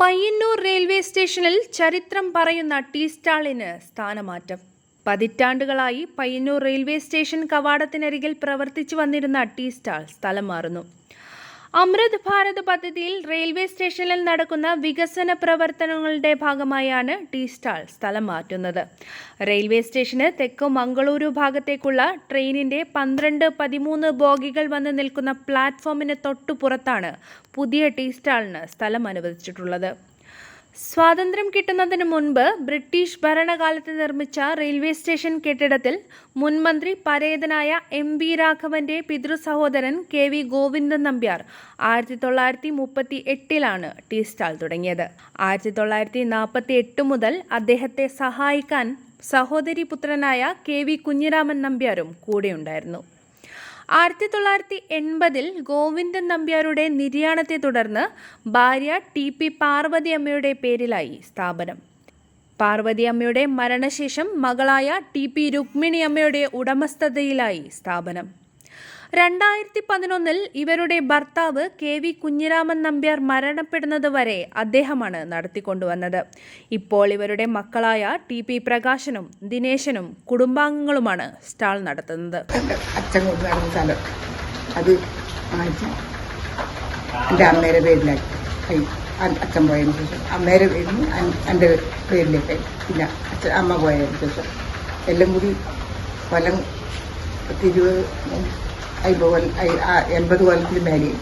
Payyanur railway സ്റ്റേഷനിൽ ചരിത്രം പറയുന്ന ടീ സ്റ്റാളിന് സ്ഥാനമാറ്റം. പതിറ്റാണ്ടുകളായി പയ്യന്നൂർ റെയിൽവേ സ്റ്റേഷൻ കവാടത്തിനരികിൽ പ്രവർത്തിച്ചു വന്നിരുന്ന ടീ സ്റ്റാൾ സ്ഥലം മാറുന്നു. അമൃത് ഭാരത് പദ്ധതിയിൽ റെയിൽവേ സ്റ്റേഷനിൽ നടക്കുന്ന വികസന പ്രവർത്തനങ്ങളുടെ ഭാഗമായാണ് ടീ സ്റ്റാൾ സ്ഥലം മാറ്റുന്നത്. റെയിൽവേ സ്റ്റേഷന് തെക്കു മംഗളൂരു ഭാഗത്തേക്കുള്ള ട്രെയിനിന്റെ പന്ത്രണ്ട് പതിമൂന്ന് ബോഗികൾ വന്ന് നിൽക്കുന്ന പ്ലാറ്റ്ഫോമിന് തൊട്ടുപുറത്താണ് പുതിയ ടീ സ്റ്റാളിന് സ്ഥലം അനുവദിച്ചിട്ടുള്ളത്. സ്വാതന്ത്ര്യം കിട്ടുന്നതിന് മുൻപ് ബ്രിട്ടീഷ് ഭരണകാലത്ത് നിർമ്മിച്ച റെയിൽവേ സ്റ്റേഷൻ കെട്ടിടത്തിൽ മുൻമന്ത്രി പരേതനായ എം വി രാഘവന്റെ പിതൃ സഹോദരൻ കെ വി ഗോവിന്ദൻ നമ്പ്യാർ ആയിരത്തി തൊള്ളായിരത്തി മുപ്പത്തി എട്ടിലാണ് ടീ സ്റ്റാൾ തുടങ്ങിയത്. ആയിരത്തി തൊള്ളായിരത്തി നാൽപ്പത്തി എട്ട് മുതൽ അദ്ദേഹത്തെ സഹായിക്കാൻ സഹോദരി പുത്രനായ കെ വി കുഞ്ഞിരാമൻ നമ്പ്യാരും കൂടെയുണ്ടായിരുന്നു. ആയിരത്തി തൊള്ളായിരത്തി എൺപതിൽ ഗോവിന്ദൻ നമ്പ്യാരുടെ നിര്യാണത്തെ തുടർന്ന് ഭാര്യ ടി പി പാർവതി അമ്മയുടെ പേരിലായി സ്ഥാപനം. പാർവതി അമ്മയുടെ മരണശേഷം മകളായ ടി പി രുക്മിണി അമ്മയുടെ ഉടമസ്ഥതയിലായി സ്ഥാപനം. രണ്ടായിരത്തി പതിനൊന്നിൽ ഇവരുടെ ഭർത്താവ് കെ വി കുഞ്ഞിരാമൻ നമ്പ്യാർ മരണപ്പെടുന്നത് വരെ അദ്ദേഹമാണ് നടത്തിക്കൊണ്ടുവന്നത്. ഇപ്പോൾ ഇവരുടെ മക്കളായ ടി പി പ്രകാശനും ദിനേശനും കുടുംബാംഗങ്ങളുമാണ് സ്റ്റാൾ നടത്തുന്നത്. അച്ഛൻ പോയതിന് ശേഷം. അമ്മയുടെ പേരിന് എന്റെ പേരിലേക്ക് പിന്നെ അച്ഛൻ അമ്മ പോയതിന് ശേഷം. എല്ലാം കൂടി കൊല്ലം എൺപത് കൊല്ലത്തിൽ മേലെയും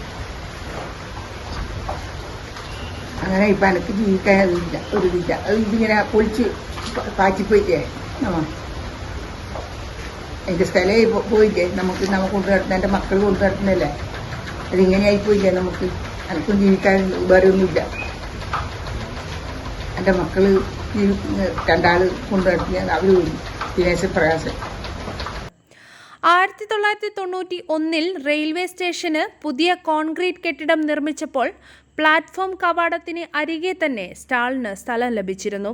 അങ്ങനെ ഇപ്പം എനിക്ക് ജീവിക്കാനില്ല ഒരു ഇതില്ല അത് ഇതിങ്ങനെ പൊളിച്ച് കാച്ചിപ്പോയിട്ടേ നമ്മ അതിന്റെ സ്ഥലമായി പോയില്ലേ? നമുക്ക് നമുക്ക് കൊണ്ടു നടത്തുന്ന എന്റെ മക്കൾ കൊണ്ടു നടത്തുന്നല്ലേ അതിങ്ങനെ ആയിപ്പോയില്ലേ നമുക്ക്? എനിക്കും ജീവിക്കാൻ ഉപകാരമൊന്നുമില്ല. എന്റെ മക്കൾ ഈ രണ്ടാൾ കൊണ്ടു നടത്തിയ അവർ പോയി ദിനേശ പ്രയാസം. ആയിരത്തി തൊള്ളായിരത്തി തൊണ്ണൂറ്റി ഒന്നിൽ റെയിൽവേ സ്റ്റേഷന് പുതിയ കോൺക്രീറ്റ് കെട്ടിടം നിർമ്മിച്ചപ്പോൾ പ്ലാറ്റ്ഫോം കവാടത്തിന് അരികെ തന്നെ സ്റ്റാളിന് സ്ഥലം ലഭിച്ചിരുന്നു.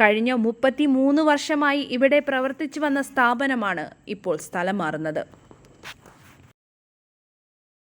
കഴിഞ്ഞ മുപ്പത്തി മൂന്ന് വർഷമായി ഇവിടെ പ്രവർത്തിച്ചു വന്ന സ്ഥാപനമാണ് ഇപ്പോൾ സ്ഥലം മാറുന്നത്.